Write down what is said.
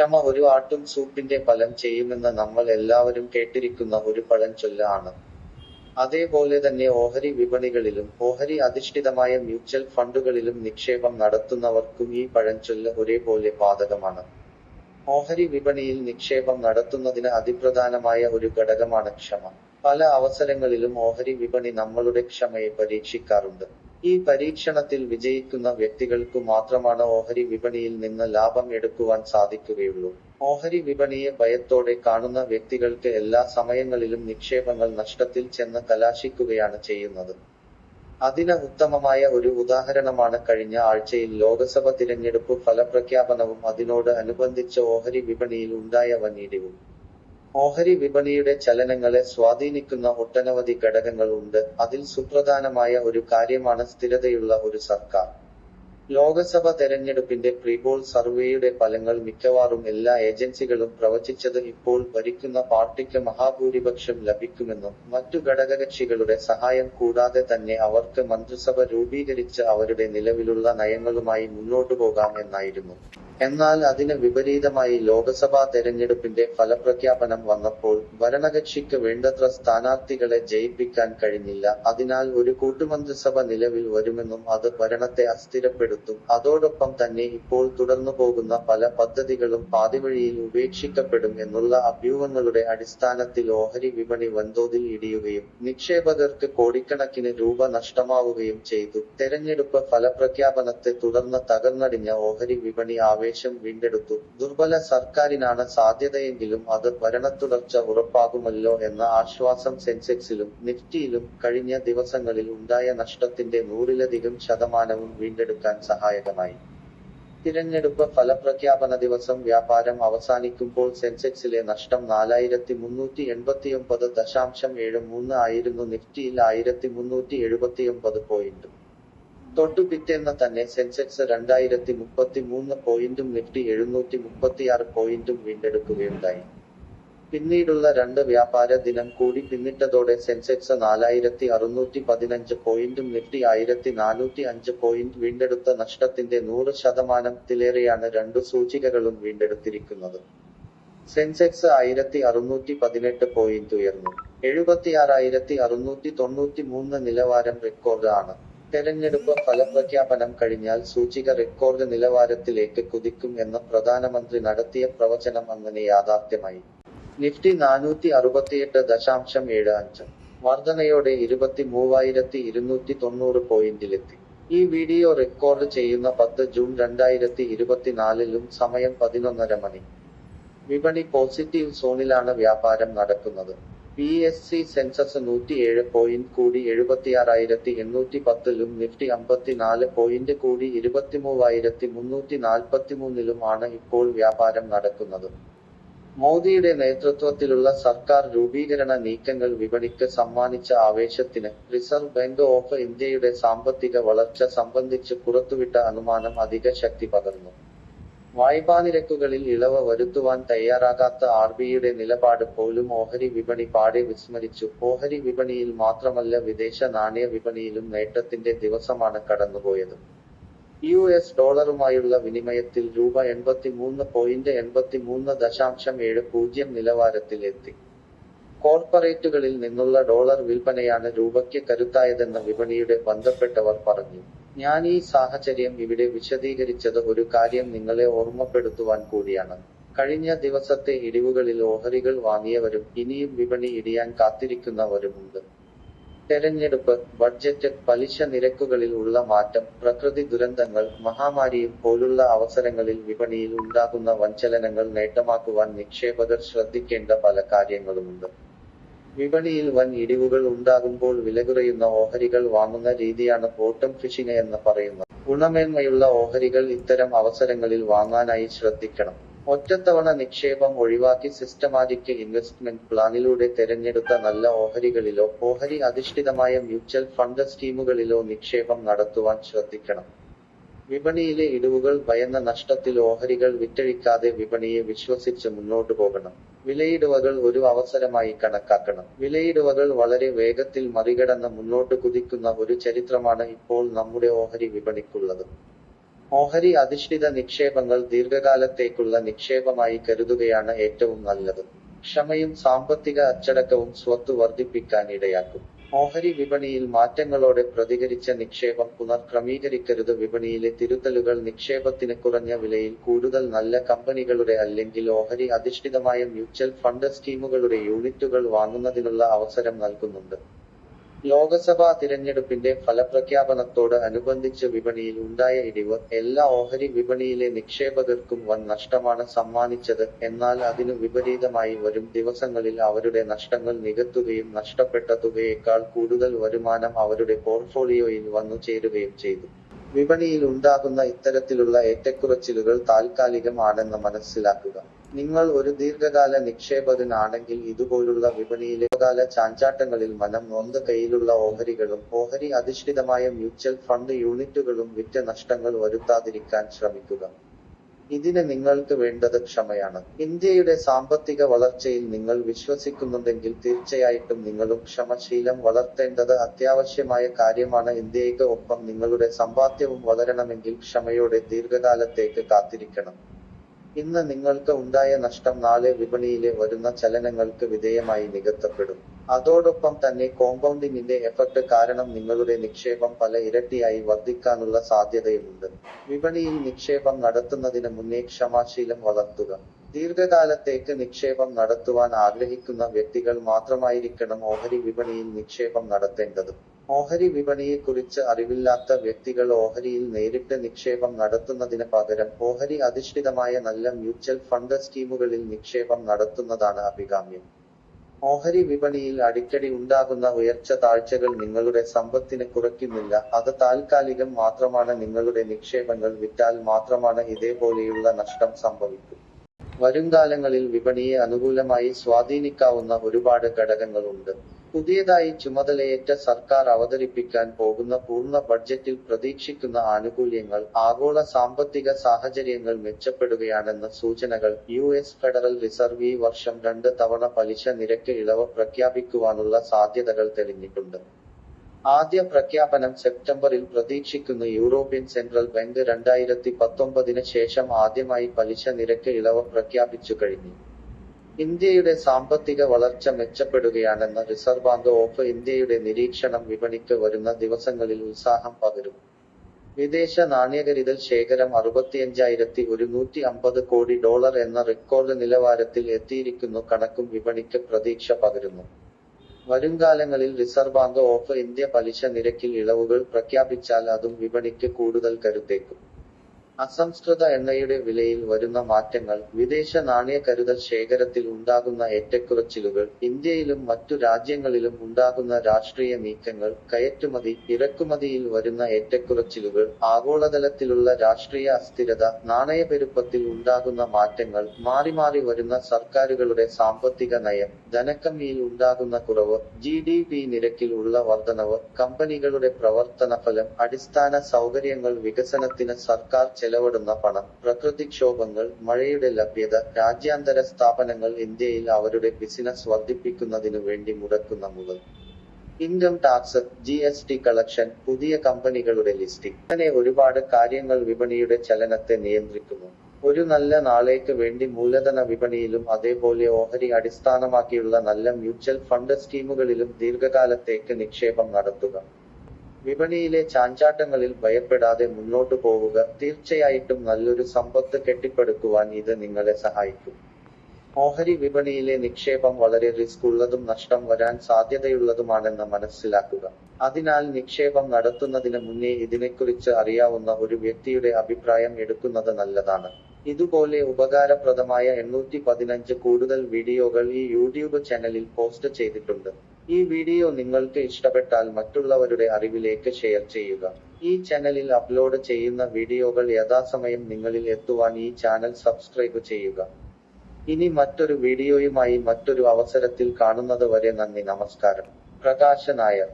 ക്ഷമ ഒരു ആട്ടും സൂപ്പിന്റെ ഫലം ചെയ്യുമെന്ന് നമ്മൾ എല്ലാവരും കേട്ടിരിക്കുന്ന ഒരു പഴം ആണ് അതേപോലെ തന്നെ ഓഹരി വിപണികളിലും ഓഹരി അധിഷ്ഠിതമായ മ്യൂച്വൽ ഫണ്ടുകളിലും നിക്ഷേപം നടത്തുന്നവർക്കും ഈ പഴഞ്ചൊല്ല് ഒരേപോലെ ബാധകമാണ്. ഓഹരി വിപണിയിൽ നിക്ഷേപം നടത്തുന്നതിന് അതിപ്രധാനമായ ഒരു ഘടകമാണ് ക്ഷമ. പല അവസരങ്ങളിലും ഓഹരി വിപണി നമ്മളുടെ ക്ഷമയെ പരീക്ഷിക്കാറുണ്ട്. ഈ പരീക്ഷണത്തിൽ വിജയിക്കുന്ന വ്യക്തികൾക്ക് മാത്രമാണ് ഓഹരി വിപണിയിൽ നിന്ന് ലാഭം എടുക്കുവാൻ സാധിക്കുകയുള്ളൂ. ഓഹരി വിപണിയെ ഭയത്തോടെ കാണുന്ന വ്യക്തികൾക്ക് എല്ലാ സമയങ്ങളിലും നിക്ഷേപങ്ങൾ നഷ്ടത്തിൽ ചെന്ന് കലാശിക്കുകയാണ് ചെയ്യുന്നത്. അതിന് ഉത്തമമായ ഒരു ഉദാഹരണമാണ് കഴിഞ്ഞ ആഴ്ചയിൽ ലോകസഭ തിരഞ്ഞെടുപ്പ് ഫലപ്രഖ്യാപനവും അതിനോട് അനുബന്ധിച്ച് ഓഹരി വിപണിയിൽ ഉണ്ടായ വൻ ഇടിവും ഓഹരി വിപണിയുടെ ചലനങ്ങളെ സ്വാധീനിക്കുന്ന ഒട്ടനവധി ഘടകങ്ങൾ ഉണ്ട് അതിൽ സുപ്രധാനമായ ഒരു കാര്യമാണ് സ്ഥിരതയുള്ള ഒരു സർക്കാർ. ലോകസഭ തെരഞ്ഞെടുപ്പിന്റെ പ്രീപോൾ സർവേയുടെ ഫലങ്ങൾ മിക്കവാറും എല്ലാ ഏജൻസികളും പ്രവചിച്ചത് ഇപ്പോൾ ഭരിക്കുന്ന പാർട്ടിക്ക് മഹാഭൂരിപക്ഷം ലഭിക്കുമെന്നും മറ്റു ഘടകകക്ഷികളുടെ സഹായം കൂടാതെ തന്നെ അവർക്ക് മന്ത്രിസഭ രൂപീകരിച്ച് അവരുടെ നിലവിലുള്ള നയങ്ങളുമായി മുന്നോട്ടു പോകാം എന്നായിരുന്നു എന്നാൽ അതിന് വിപരീതമായി ലോക്സഭാ തെരഞ്ഞെടുപ്പിന്റെ ഫലപ്രഖ്യാപനം വന്നപ്പോൾ ഭരണകക്ഷിക്ക് വേണ്ടത്ര സ്ഥാനാർത്ഥികളെ ജയിപ്പിക്കാൻ കഴിഞ്ഞില്ല. അതിനാൽ ഒരു കൂട്ടുമന്ത്രിസഭ നിലവിൽ വരുമെന്നും അത് ഭരണത്തെ അസ്ഥിരപ്പെടുത്തും. അതോടൊപ്പം തന്നെ ഇപ്പോൾ തുടർന്നു പോകുന്ന പല പദ്ധതികളും പാതിവഴിയിൽ ഉപേക്ഷിക്കപ്പെടും എന്നുള്ള അഭ്യൂഹങ്ങളുടെ അടിസ്ഥാനത്തിൽ ഓഹരി വിപണി വൻതോതിൽ ഇടിയുകയും നിക്ഷേപകർക്ക് കോടിക്കണക്കിന് രൂപ നഷ്ടമാവുകയും ചെയ്തു. തെരഞ്ഞെടുപ്പ് ഫലപ്രഖ്യാപനത്തെ തുടർന്ന് തകർന്നടിഞ്ഞ ഓഹരി വിപണി ആവേശം വീണ്ടെടുത്തു. ദുർബല സർക്കാരിനാണ് സാധ്യതയെങ്കിലും അത് ഭരണത്തുടർച്ച ഉറപ്പാകുമല്ലോ എന്ന ആശ്വാസം സെൻസെക്സിലും നിഫ്റ്റിയിലും കഴിഞ്ഞ ദിവസങ്ങളിൽ ഉണ്ടായ നഷ്ടത്തിന്റെ നൂറിലധികം ശതമാനവും വീണ്ടെടുക്കാൻ സഹായകമായി. തിരഞ്ഞെടുപ്പ് ഫലപ്രഖ്യാപന ദിവസം വ്യാപാരം അവസാനിക്കുമ്പോൾ സെൻസെക്സിലെ നഷ്ടം നാലായിരത്തി മുന്നൂറ്റി എൺപത്തിയൊമ്പത് ദശാംശം ഏഴ് മൂന്ന് ആയിരുന്നു നിഫ്റ്റിയിൽ ആയിരത്തി മുന്നൂറ്റി എഴുപത്തിയൊമ്പത് പോയിന്റും തൊട്ടു പിറ്റേന്ന് തന്നെ സെൻസെക്സ് രണ്ടായിരത്തി മുപ്പത്തി മൂന്ന് പോയിന്റും നിഫ്റ്റി എഴുന്നൂറ്റി മുപ്പത്തിയാറ് പോയിന്റും വീണ്ടെടുക്കുകയുണ്ടായി. പിന്നീടുള്ള രണ്ട് വ്യാപാര ദിനം കൂടി പിന്നിട്ടതോടെ സെൻസെക്സ് നാലായിരത്തി അറുന്നൂറ്റി പതിനഞ്ച് പോയിന്റും നിഫ്റ്റി ആയിരത്തി നാനൂറ്റി അഞ്ച് പോയിന്റ് വീണ്ടെടുത്ത നഷ്ടത്തിന്റെ നൂറ് ശതമാനത്തിലേറെയാണ് രണ്ടു സൂചികകളും വീണ്ടെടുത്തിരിക്കുന്നത്. സെൻസെക്സ് ആയിരത്തി അറുന്നൂറ്റി പതിനെട്ട് പോയിന്റ് ഉയർന്നു. എഴുപത്തിയാറായിരത്തി അറുന്നൂറ്റി തൊണ്ണൂറ്റി മൂന്ന് നിലവാരം റെക്കോർഡ് ആണ് തെരഞ്ഞെടുപ്പ് ഫലപ്രഖ്യാപനം കഴിഞ്ഞാൽ സൂചിക റെക്കോർഡ് നിലവാരത്തിലേക്ക് കുതിക്കും എന്ന് പ്രധാനമന്ത്രി നടത്തിയ പ്രവചനം അങ്ങനെ യാഥാർത്ഥ്യമായി. നിഫ്റ്റി നാനൂറ്റി അറുപത്തിയെട്ട് ദശാംശം ഏഴ് അഞ്ച്. വർധനയോടെ ഇരുപത്തി മൂവായിരത്തി ഇരുന്നൂറ്റി തൊണ്ണൂറ് പോയിന്റിലെത്തി. ഈ വീഡിയോ റെക്കോർഡ് ചെയ്യുന്ന പത്ത് ജൂൺ രണ്ടായിരത്തി ഇരുപത്തിനാലിലും സമയം പതിനൊന്നര മണി. വിപണി പോസിറ്റീവ് സോണിലാണ് വ്യാപാരം നടക്കുന്നത്. പി എസ് സി സെൻസസ് നൂറ്റിയേഴ് പോയിന്റ് കൂടി എഴുപത്തിയാറായിരത്തി എണ്ണൂറ്റി പത്തിലും നിഫ്റ്റി അമ്പത്തിനാല് പോയിന്റ് കൂടി ഇരുപത്തിമൂവായിരത്തി മുന്നൂറ്റി നാൽപ്പത്തിമൂന്നിലും ആണ് ഇപ്പോൾ വ്യാപാരം നടക്കുന്നത്. മോദിയുടെ നേതൃത്വത്തിലുള്ള സർക്കാർ രൂപീകരണ നീക്കങ്ങൾ വിപണിക്ക് സമ്മാനിച്ച ആവേശത്തിന് റിസർവ് ബാങ്ക് ഓഫ് ഇന്ത്യയുടെ സാമ്പത്തിക വളർച്ച സംബന്ധിച്ച് പുറത്തുവിട്ട അനുമാനം അധിക ശക്തി പകർന്നു. വായ്പാനിരക്കുകളിൽ ഇളവ് വരുത്തുവാൻ തയ്യാറാകാത്ത ആർ ബിയുടെ നിലപാട് പോലും ഓഹരി വിപണി പാടെ വിസ്മരിച്ചു. ഓഹരി വിപണിയിൽ മാത്രമല്ല വിദേശ നാണയ വിപണിയിലും നേട്ടത്തിന്റെ ദിവസമാണ് കടന്നുപോയത്. യു എസ് ഡോളറുമായുള്ള വിനിമയത്തിൽ രൂപ എൺപത്തിമൂന്ന് പോയിന്റ് എൺപത്തിമൂന്ന് ദശാംശം ഏഴ് പൂജ്യം നിലവാരത്തിൽ എത്തി കോർപ്പറേറ്റുകളിൽ നിന്നുള്ള ഡോളർ വിൽപ്പനയാണ് രൂപയ്ക്ക് കരുത്തായതെന്ന് വിപണിയുടെ ബന്ധപ്പെട്ടവർ പറഞ്ഞു. ഞാൻ ഈ സാഹചര്യം ഇവിടെ വിശദീകരിച്ചത് ഒരു കാര്യം നിങ്ങളെ ഓർമ്മപ്പെടുത്തുവാൻ കൂടിയാണ്. കഴിഞ്ഞ ദിവസത്തെ ഇടിവുകളിൽ ഓഹരികൾ വാങ്ങിയവരും ഇനിയും വിപണി ഇടിയാൻ കാത്തിരിക്കുന്നവരുമുണ്ട് തെരഞ്ഞെടുപ്പ് ബഡ്ജറ്റ് പലിശ നിരക്കുകളിൽ ഉള്ള മാറ്റം പ്രകൃതി ദുരന്തങ്ങൾ മഹാമാരിയും പോലുള്ള അവസരങ്ങളിൽ വിപണിയിൽ ഉണ്ടാകുന്ന വഞ്ചലനങ്ങൾ നേട്ടമാക്കുവാൻ നിക്ഷേപകർ ശ്രദ്ധിക്കേണ്ട പല കാര്യങ്ങളുമുണ്ട്. വിപണിയിൽ വൻ ഇടിവുകൾ ഉണ്ടാകുമ്പോൾ വില കുറയുന്ന ഓഹരികൾ വാങ്ങുന്ന രീതിയാണ് ബോട്ടം ഫിഷിംഗ് എന്ന് പറയുന്നത്. ഗുണമേന്മയുള്ള ഓഹരികൾ ഇത്തരം അവസരങ്ങളിൽ വാങ്ങാനായി ശ്രദ്ധിക്കണം. ഒറ്റത്തവണ നിക്ഷേപം ഒഴിവാക്കി സിസ്റ്റമാറ്റിക് ഇൻവെസ്റ്റ്മെന്റ് പ്ലാനിലൂടെ തെരഞ്ഞെടുത്ത നല്ല ഓഹരികളിലോ ഓഹരി അധിഷ്ഠിതമായ മ്യൂച്വൽ ഫണ്ട് സ്കീമുകളിലോ നിക്ഷേപം നടത്തുവാൻ ശ്രദ്ധിക്കണം. വിപണിയിലെ ഇടിവുകൾ ഭയന്ന നഷ്ടത്തിൽ ഓഹരികൾ വിറ്റഴിക്കാതെ വിപണിയെ വിശ്വസിച്ച് മുന്നോട്ടു പോകണം. വിലയിടുവകൾ ഒരു അവസരമായി കണക്കാക്കണം. വിലയിടുവകൾ വളരെ വേഗത്തിൽ മറികടന്ന് മുന്നോട്ട് കുതിക്കുന്ന ഒരു ചരിത്രമാണ് ഇപ്പോൾ നമ്മുടെ ഓഹരി വിപണിക്കുള്ളത്. ഓഹരി അധിഷ്ഠിത നിക്ഷേപങ്ങൾ ദീർഘകാലത്തേക്കുള്ള നിക്ഷേപമായി കരുതുകയാണ് ഏറ്റവും നല്ലത്. ക്ഷമയും സാമ്പത്തിക അച്ചടക്കവും സ്വത്ത് വർദ്ധിപ്പിക്കാൻ ഇടയാക്കും. ഓഹരി വിപണിയിൽ മാറ്റങ്ങളോടെ പ്രതികരിച്ച നിക്ഷേപം പുനർക്രമീകരിക്കരുത് വിപണിയിലെ തിരുത്തലുകൾ നിക്ഷേപത്തിന് കുറഞ്ഞ വിലയിൽ കൂടുതൽ നല്ല കമ്പനികളുടെ അല്ലെങ്കിൽ ഓഹരി അധിഷ്ഠിതമായ മ്യൂച്വൽ ഫണ്ട് സ്കീമുകളുടെ യൂണിറ്റുകൾ വാങ്ങുന്നതിനുള്ള അവസരം നൽകുന്നുണ്ട്. ലോക്സഭാ തിരഞ്ഞെടുപ്പിന്റെ ഫലപ്രഖ്യാപനത്തോട് അനുബന്ധിച്ച് വിപണിയിൽ ഉണ്ടായ ഇടിവ് എല്ലാ ഓഹരി വിപണിയിലെ നിക്ഷേപകർക്കും വൻ നഷ്ടമാണ് സമ്മാനിച്ചത്. എന്നാൽ അതിനു വിപരീതമായി വരും ദിവസങ്ങളിൽ അവരുടെ നഷ്ടങ്ങൾ നികത്തുകയും നഷ്ടപ്പെട്ട തുകയേക്കാൾ കൂടുതൽ വരുമാനം അവരുടെ പോർട്ട്ഫോളിയോയിൽ വന്നു ചേരുകയും ചെയ്തു. വിപണിയിൽ ഉണ്ടാകുന്ന ഇത്തരത്തിലുള്ള ഏറ്റക്കുറച്ചിലുകൾ താൽക്കാലികമാണെന്ന് മനസ്സിലാക്കുക. നിങ്ങൾ ഒരു ദീർഘകാല നിക്ഷേപകനാണെങ്കിൽ ഇതുപോലുള്ള വിപണിയിലെ കാല ചാഞ്ചാട്ടങ്ങളിൽ മനം നൊന്ത് കയ്യിലുള്ള ഓഹരികളും ഓഹരി അധിഷ്ഠിതമായ മ്യൂച്വൽ ഫണ്ട് യൂണിറ്റുകളും വിറ്റ നഷ്ടങ്ങൾ വരുത്താതിരിക്കാൻ ശ്രമിക്കുക. ഇതിന് നിങ്ങൾക്ക് വേണ്ടത് ക്ഷമയാണ്. ഇന്ത്യയുടെ സാമ്പത്തിക വളർച്ചയിൽ നിങ്ങൾ വിശ്വസിക്കുന്നുണ്ടെങ്കിൽ തീർച്ചയായിട്ടും നിങ്ങളും ക്ഷമശീലം വളർത്തേണ്ടത് അത്യാവശ്യമായ കാര്യമാണ്. ഇന്ത്യയ്ക്ക് ഒപ്പം നിങ്ങളുടെ സമ്പാദ്യവും വളരണമെങ്കിൽ ക്ഷമയോടെ ദീർഘകാലത്തേക്ക് കാത്തിരിക്കണം. ഇന്ന് നിങ്ങൾക്ക് ഉണ്ടായ നഷ്ടം നാളെ വിപണിയിലെ വരുന്ന ചലനങ്ങൾക്ക് വിധേയമായി നികത്തപ്പെടും. അതോടൊപ്പം തന്നെ കോമ്പൗണ്ടിങ്ങിന്റെ എഫക്ട് കാരണം നിങ്ങളുടെ നിക്ഷേപം പല ഇരട്ടിയായി വർദ്ധിക്കാനുള്ള സാധ്യതയുമുണ്ട്. വിപണിയിൽ നിക്ഷേപം നടത്തുന്നതിന് മുന്നേ ക്ഷമാശീലം വളർത്തുക. ദീർഘകാലത്തേക്ക് നിക്ഷേപം നടത്തുവാൻ ആഗ്രഹിക്കുന്ന വ്യക്തികൾ മാത്രമായിരിക്കണം ഓഹരി വിപണിയിൽ നിക്ഷേപം നടത്തേണ്ടത്. ഓഹരി വിപണിയെക്കുറിച്ച് അറിവില്ലാത്ത വ്യക്തികൾ ഓഹരിയിൽ നേരിട്ട് നിക്ഷേപം നടത്തുന്നതിന് പകരം ഓഹരി അധിഷ്ഠിതമായ നല്ല മ്യൂച്വൽ ഫണ്ട് സ്കീമുകളിൽ നിക്ഷേപം നടത്തുന്നതാണ് അഭികാമ്യം. ഓഹരി വിപണിയിൽ അടിക്കടി ഉണ്ടാകുന്ന ഉയർച്ച താഴ്ചകൾ നിങ്ങളുടെ സമ്പത്തിനെ കുറയ്ക്കുന്നില്ല. അത് താൽക്കാലികം മാത്രമാണ് നിങ്ങളുടെ നിക്ഷേപങ്ങൾ വിറ്റാൽ മാത്രമാണ് ഇതേപോലെയുള്ള നഷ്ടം സംഭവിക്കും. വരുംകാലങ്ങളിൽ വിപണിയെ അനുകൂലമായി സ്വാധീനിക്കാവുന്ന ഒരുപാട് ഘടകങ്ങളുണ്ട്. പുതിയതായി ചുമതലയേറ്റ സർക്കാർ അവതരിപ്പിക്കാൻ പോകുന്ന പൂർണ ബഡ്ജറ്റിൽ പ്രതീക്ഷിക്കുന്ന ആനുകൂല്യങ്ങൾ ആഗോള സാമ്പത്തിക സാഹചര്യങ്ങൾ മെച്ചപ്പെടുകയാണെന്ന സൂചനകൾ യു എസ് ഫെഡറൽ റിസർവ് ഈ വർഷം രണ്ട് തവണ പലിശ നിരക്ക് ഇളവ് പ്രഖ്യാപിക്കുവാനുള്ള സാധ്യതകൾ തെളിഞ്ഞിട്ടുണ്ട്. ആദ്യ പ്രഖ്യാപനം സെപ്റ്റംബറിൽ പ്രതീക്ഷിക്കുന്ന യൂറോപ്യൻ സെൻട്രൽ ബാങ്ക് രണ്ടായിരത്തി പത്തൊമ്പതിന് ശേഷം ആദ്യമായി പലിശ നിരക്ക് ഇളവ് പ്രഖ്യാപിച്ചു കഴിഞ്ഞു. ഇന്ത്യയുടെ സാമ്പത്തിക വളർച്ച മെച്ചപ്പെടുകയാണെന്ന റിസർവ് ബാങ്ക് ഓഫ് ഇന്ത്യയുടെ നിരീക്ഷണം വിപണിക്ക് വരുന്ന ദിവസങ്ങളിൽ ഉത്സാഹം പകരും. വിദേശ നാണ്യകരുതൽ ശേഖരം അറുപത്തിയഞ്ചായിരത്തി ഒരുന്നൂറ്റി അമ്പത് കോടി ഡോളർ എന്ന റെക്കോർഡ് നിലവാരത്തിൽ എത്തിയിരിക്കുന്നു കണക്കും വിപണിക്ക് പ്രതീക്ഷ പകരുന്നു. വരുംകാലങ്ങളിൽ റിസർവ് ബാങ്ക് ഓഫ് ഇന്ത്യ പലിശ നിരക്കിൽ ഇളവുകൾ പ്രഖ്യാപിച്ചാൽ അതും വിപണിക്ക് കൂടുതൽ കരുത്തേക്കും അസംസ്കൃത എണ്ണയുടെ വിലയിൽ വരുന്ന മാറ്റങ്ങൾ വിദേശ നാണയ കരുതൽ ശേഖരത്തിൽ ഉണ്ടാകുന്ന ഏറ്റക്കുറച്ചിലുകൾ ഇന്ത്യയിലും മറ്റു രാജ്യങ്ങളിലും ഉണ്ടാകുന്ന രാഷ്ട്രീയ നീക്കങ്ങൾ കയറ്റുമതി ഇറക്കുമതിയിൽ വരുന്ന ഏറ്റക്കുറച്ചിലുകൾ ആഗോളതലത്തിലുള്ള രാഷ്ട്രീയ അസ്ഥിരത നാണയപ്പെരുപ്പത്തിൽ ഉണ്ടാകുന്ന മാറ്റങ്ങൾ മാറി മാറി വരുന്ന സർക്കാരുകളുടെ സാമ്പത്തിക നയം ധനക്കമ്മിയിൽ ഉണ്ടാകുന്ന കുറവ് ജി ഡി പി നിരക്കിൽ ഉള്ള വർധനവ് കമ്പനികളുടെ പ്രവർത്തനഫലം അടിസ്ഥാന സൗകര്യങ്ങൾ വികസനത്തിന് സർക്കാർ ചെലവിടുന്ന പണം പ്രകൃതിക്ഷോഭങ്ങൾ മഴയുടെ ലഭ്യത രാജ്യാന്തര സ്ഥാപനങ്ങൾ ഇന്ത്യയിൽ അവരുടെ ബിസിനസ് വർദ്ധിപ്പിക്കുന്നതിനു വേണ്ടി മുടക്കുന്ന മുതൽ. Income tax G S T collection പുതിയ കമ്പനികളുടെ ലിസ്റ്റിംഗ്. അങ്ങനെ ഒരുപാട് കാര്യങ്ങൾ വിപണിയുടെ ചലനത്തെ നിയന്ത്രിക്കുന്നു. ഒരു നല്ല നാളേക്ക് വേണ്ടി മൂലധന വിപണിയിലും അതേപോലെ ഓഹരി അടിസ്ഥാനമാക്കിയുള്ള നല്ല മ്യൂച്വൽ ഫണ്ട് സ്കീമുകളിലും ദീർഘകാലത്തേക്ക് നിക്ഷേപം നടത്തുക. വിപണിയിലെ ചാഞ്ചാട്ടങ്ങളിൽ ഭയപ്പെടാതെ മുന്നോട്ടു പോവുക തീർച്ചയായിട്ടും നല്ലൊരു സമ്പത്ത് കെട്ടിപ്പടുക്കുവാൻ ഇത് നിങ്ങളെ സഹായിക്കും. ഓഹരി വിപണിയിലെ നിക്ഷേപം വളരെ റിസ്ക് ഉള്ളതും നഷ്ടം വരാൻ സാധ്യതയുള്ളതുമാണെന്ന് മനസ്സിലാക്കുക. അതിനാൽ നിക്ഷേപം നടത്തുന്നതിന് മുന്നേ ഇതിനെക്കുറിച്ച് അറിയാവുന്ന ഒരു വ്യക്തിയുടെ അഭിപ്രായം എടുക്കുന്നത് നല്ലതാണ്. ഇതുപോലെ ഉപകാരപ്രദമായ എണ്ണൂറ്റി പതിനഞ്ച് കൂടുതൽ വീഡിയോകൾ ഈ യൂട്യൂബ് ചാനലിൽ പോസ്റ്റ് ചെയ്തിട്ടുണ്ട്. ഈ വീഡിയോ നിങ്ങൾക്ക് ഇഷ്ടപ്പെട്ടാൽ മറ്റുള്ളവരുടെ അറിവിലേക്ക് ഷെയർ ചെയ്യുക. ഈ ചാനലിൽ അപ്ലോഡ് ചെയ്യുന്ന വീഡിയോകൾ യഥാസമയം നിങ്ങളിൽ എത്തുവാൻ ഈ ചാനൽ സബ്സ്ക്രൈബ് ചെയ്യുക. ഇനി മറ്റൊരു വീഡിയോയുമായി മറ്റൊരു അവസരത്തിൽ കാണുന്നത് വരെ നന്ദി നമസ്കാരം. പ്രകാശ നായർ.